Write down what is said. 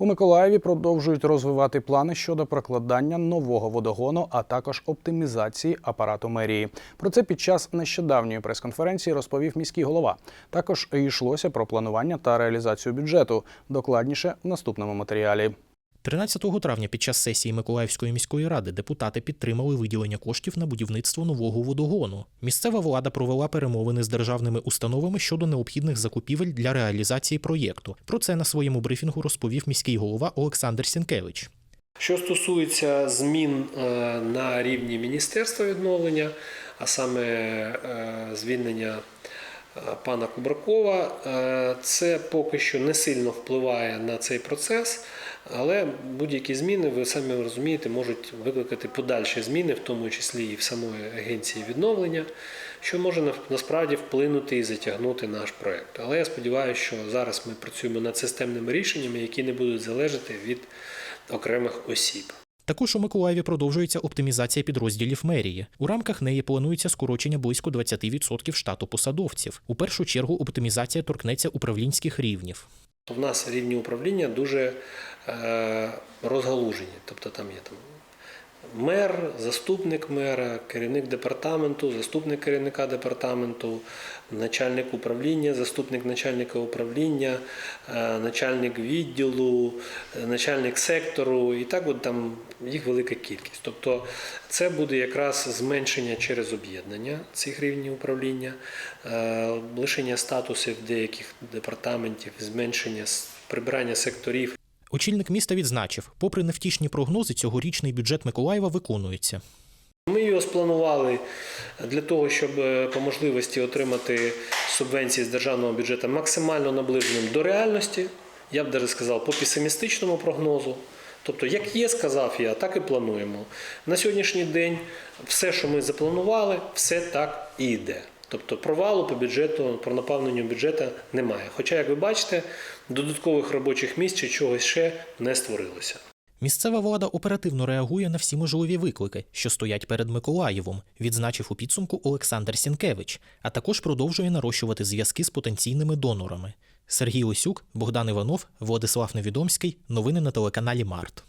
У Миколаєві продовжують розвивати плани щодо прокладання нового водогону, а також оптимізації апарату мерії. Про це під час нещодавньої прес-конференції розповів міський голова. Також йшлося про планування та реалізацію бюджету. Докладніше в наступному матеріалі. 13 травня під час сесії Миколаївської міської ради депутати підтримали виділення коштів на будівництво нового водогону. Місцева влада провела перемовини з державними установами щодо необхідних закупівель для реалізації проєкту. Про це на своєму брифінгу розповів міський голова Олександр Сінкевич. Що стосується змін е, на рівні Міністерства відновлення, а саме е, звільнення е, пана Кубракова, це поки що не сильно впливає на цей процес, але будь-які зміни, ви самі розумієте, можуть викликати подальші зміни, в тому числі і в самої агенції відновлення, що може на- насправді вплинути і затягнути наш проект. Але я сподіваюся, що зараз ми працюємо над системними рішеннями, які не будуть залежати від окремих осіб. Також у Миколаєві продовжується оптимізація підрозділів мерії. У рамках неї планується скорочення близько 20% штату посадовців. У першу чергу оптимізація торкнеться управлінських рівнів. В нас рівні управління дуже е, розгалужені. Тобто там є там мер, заступник мера, керівник департаменту, заступник керівника департаменту, начальник управління, заступник начальника управління, е, начальник відділу, е, начальник сектору. І так от там їх велика кількість. Тобто це буде якраз зменшення через об'єднання цих рівнів управління, е, лишення статусів деяких департаментів, зменшення прибирання секторів. Очільник міста відзначив, попри невтішні прогнози, цьогорічний бюджет Миколаєва виконується. Ми його спланували для того, щоб е, по можливості отримати субвенції з державного бюджету максимально наближеним до реальності. Я б навіть сказав, по песимістичному прогнозу. Тобто, як є, сказав я, так і плануємо. На сьогоднішній день все, що ми запланували, все так і йде. Тобто провалу по бюджету, по наповненню бюджету немає. Хоча, як ви бачите, додаткових робочих місць чи чогось ще не створилося. Місцева влада оперативно реагує на всі можливі виклики, що стоять перед Миколаєвом, відзначив у підсумку Олександр Сінкевич, а також продовжує нарощувати зв'язки з потенційними донорами. Сергій Осюк, Богдан Іванов, Владислав Невідомський. Новини на телеканалі Март.